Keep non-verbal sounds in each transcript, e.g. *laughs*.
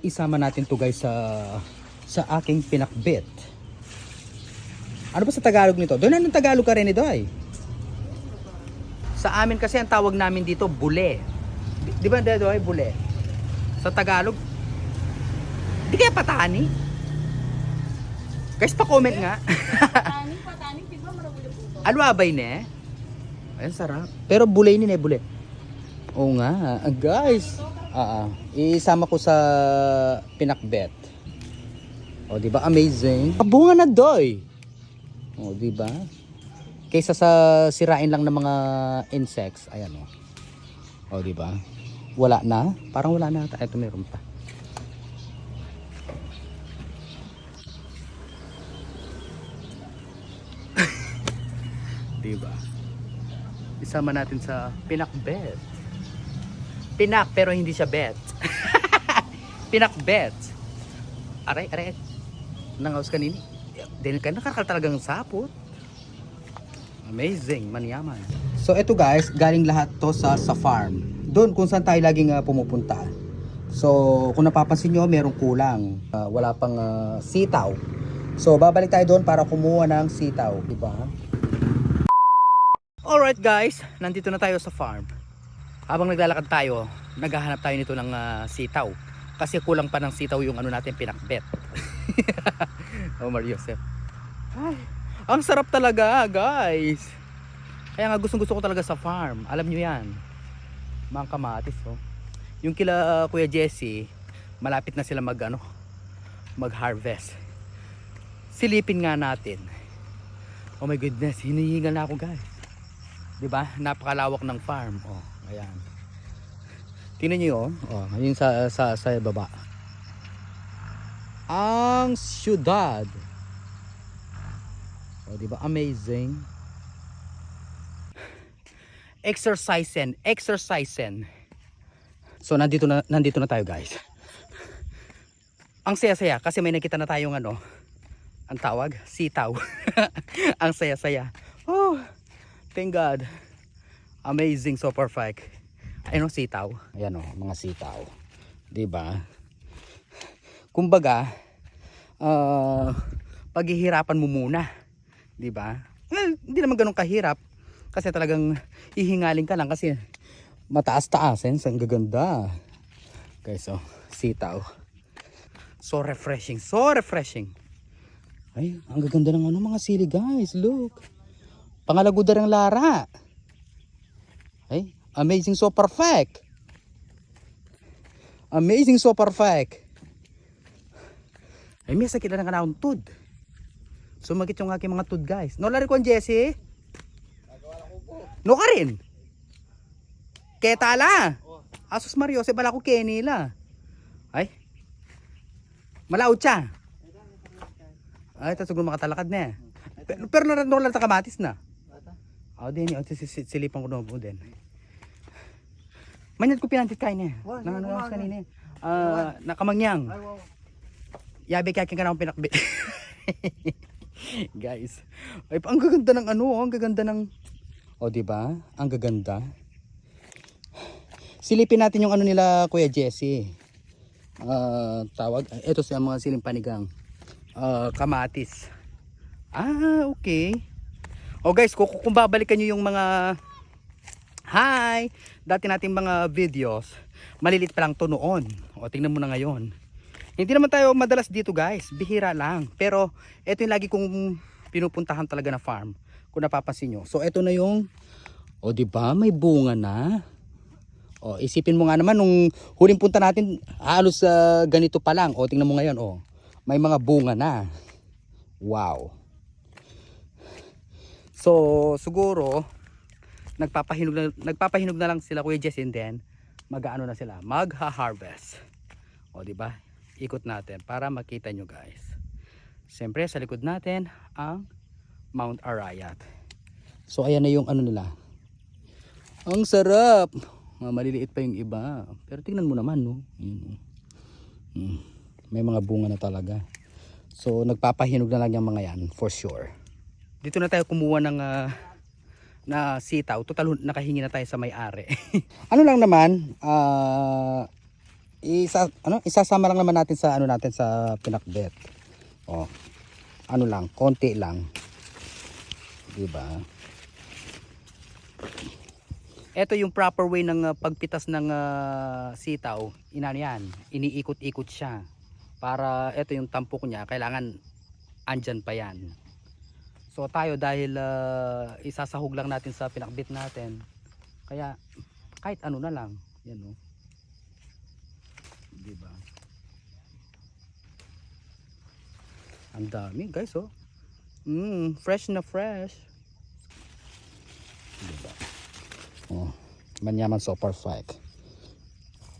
Isama natin to guys sa sa aking pinakbit. Ano ba sa Tagalog nito? Doon anong Tagalog ka rin ito ay? Sa amin kasi ang tawag namin dito bule. Di, ba dito ay bule? Sa Tagalog, di kaya patani? Guys, pa-comment nga. Patani, patani, di ba marami na puto? Ano abay ne? Ayun, sarap. Pero bulay ni ne, bule. Oo nga, guys. Ah, ah. isama ko sa pinakbet. O, di ba? Amazing. Bunga na doy. O, di ba? Kaysa sa sirain lang ng mga insects. Ayan o. O, di ba? Wala na. Parang wala na. Ito meron pa. *laughs* Di ba? Isama natin sa pinakbet. Pinak pero hindi siya bet. *laughs* pinakbet. Aray, aray. Nangaws kanini. Din ka nakakal talagang sapot. Amazing, manyaman. So ito guys, galing lahat to sa sa farm. Doon kung saan tayo laging ah, pumupunta. So kung napapansin nyo, merong kulang. Ah, wala pang ah, sitaw. So babalik tayo doon para kumuha ng sitaw, di ba? Alright guys, nandito na tayo sa farm. Habang naglalakad tayo, naghahanap tayo nito ng ah, sitaw. Kasi kulang pa ng sitaw yung ano natin pinakbet. *laughs* Omar Yosef. Ay, ang sarap talaga guys. Kaya nga gustong gusto ko talaga sa farm. Alam nyo yan. Mga kamatis oh. Yung kila ah, Kuya Jesse, malapit na sila mag ano, mag-harvest. Silipin nga natin. Oh my goodness, hinihingal na ako guys. 'Di ba? Napakalawak ng farm. Oh, ayan. Tingnan niyo 'yon. Oh, yung sa sa sa baba. Ang syudad. Oh, 'di ba? Amazing. Exercisen, exercisen. So nandito na nandito na tayo, guys. Ang saya-saya kasi may nakita na tayong ano, ang tawag, sitaw. *laughs* ang saya-saya. Oh, Thank God. Amazing, so perfect. Ayun ang sitaw. Ayan o, mga sitaw. ba? Kumbaga, uh, paghihirapan mo muna. ba? Well, hindi naman ganun kahirap. Kasi talagang hihingaling ka lang kasi mataas-taas. Eh, ang gaganda. Guys, so, sitaw. So refreshing, so refreshing. Ay, ang gaganda ng ano mga sili guys. Look. Pangalaguda ng Lara. Ay, amazing so perfect. Amazing so perfect. Ay, may sakit na nga tud. Sumakit yung aking mga tud guys. No, lari ko ang Jesse. No ka rin. Ketala. Asus Mario, se bala ko Kenila. Ay. Malaot siya. Ay, tapos siguro makatalakad na. Pero, pero naran lang ta kamatis na. Oh, din yun. Silipan ko na po din. Manyad ko pinantit niya. Wah, Nang ano kumain. kanina. Ah, nakamangyang. Yabi kaya ka na akong pinakbi. *laughs* Guys. Ay, ang gaganda ng ano, oh, ang gaganda ng Oh, di ba? Ang gaganda. Silipin natin yung ano nila Kuya Jesse. Ah, tawag. Ito sa mga siling panigang. Ah, kamatis. Ah, okay. Oh guys, kung, kung babalikan nyo yung mga Hi! Dati nating mga videos, malilit pa lang to noon. O tingnan mo na ngayon. Hindi naman tayo madalas dito guys, bihira lang. Pero ito yung lagi kong pinupuntahan talaga na farm. Kung napapansin nyo. So ito na yung, o di ba may bunga na. O isipin mo nga naman nung huling punta natin, halos sa ganito pa lang. O tingnan mo ngayon, o may mga bunga na. Wow. So, siguro, nagpapahinog na, nagpapahinog na lang sila Kuya Jess and then, mag-ano na sila, magha-harvest. O, di ba? Ikot natin para makita nyo guys. Siyempre, sa likod natin, ang Mount Arayat. So, ayan na yung ano nila. Ang sarap! Mga maliliit pa yung iba. Pero tingnan mo naman, no? Oh. Hmm. May mga bunga na talaga. So, nagpapahinog na lang yung mga yan, for sure. Dito na tayo kumuha ng ah, na sitaw. Total nakahingi na tayo sa may-ari. *laughs* ano lang naman, ah isa ano isasama lang naman natin sa ano natin sa pinakbet. Oh. Ano lang, konti lang. 'Di ba? Ito yung proper way ng uh, pagpitas ng uh, sitaw. Inano yan, iniikot-ikot siya. Para ito yung tampok niya, kailangan andyan pa yan. So tayo dahil uh, isasahog lang natin sa pinakbit natin. Kaya kahit ano na lang, yan oh. 'Di ba? Ang dami, guys, oh. Mm, fresh na fresh. 'Di ba? Oh, manyaman super fake.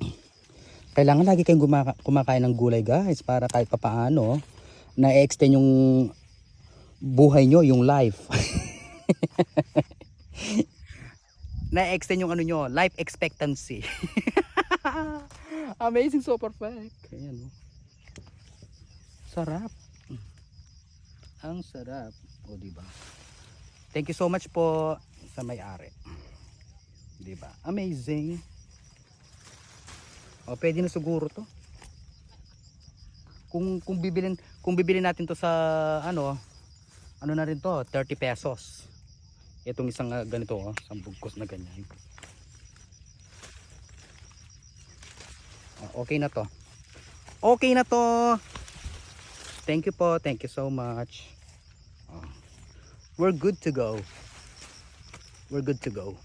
*clears throat* Kailangan lagi kayong kumakain ng gulay, guys, para kahit papaano na-extend yung buhay nyo, yung life. *laughs* na-extend yung ano nyo, life expectancy. *laughs* Amazing, so perfect. Ayan, oh. Sarap. Ang sarap. O, di ba? Thank you so much po sa may-ari. Di ba? Amazing. O, pwede na siguro to. Kung kung bibilin kung bibilin natin to sa ano, ano na rin to, 30 pesos. Itong isang ah, ganito, oh, isang bugkos na ganyan. Ah, Okay na to. Okay na to. Thank you po. Thank you so much. Ah, We're good to go. We're good to go.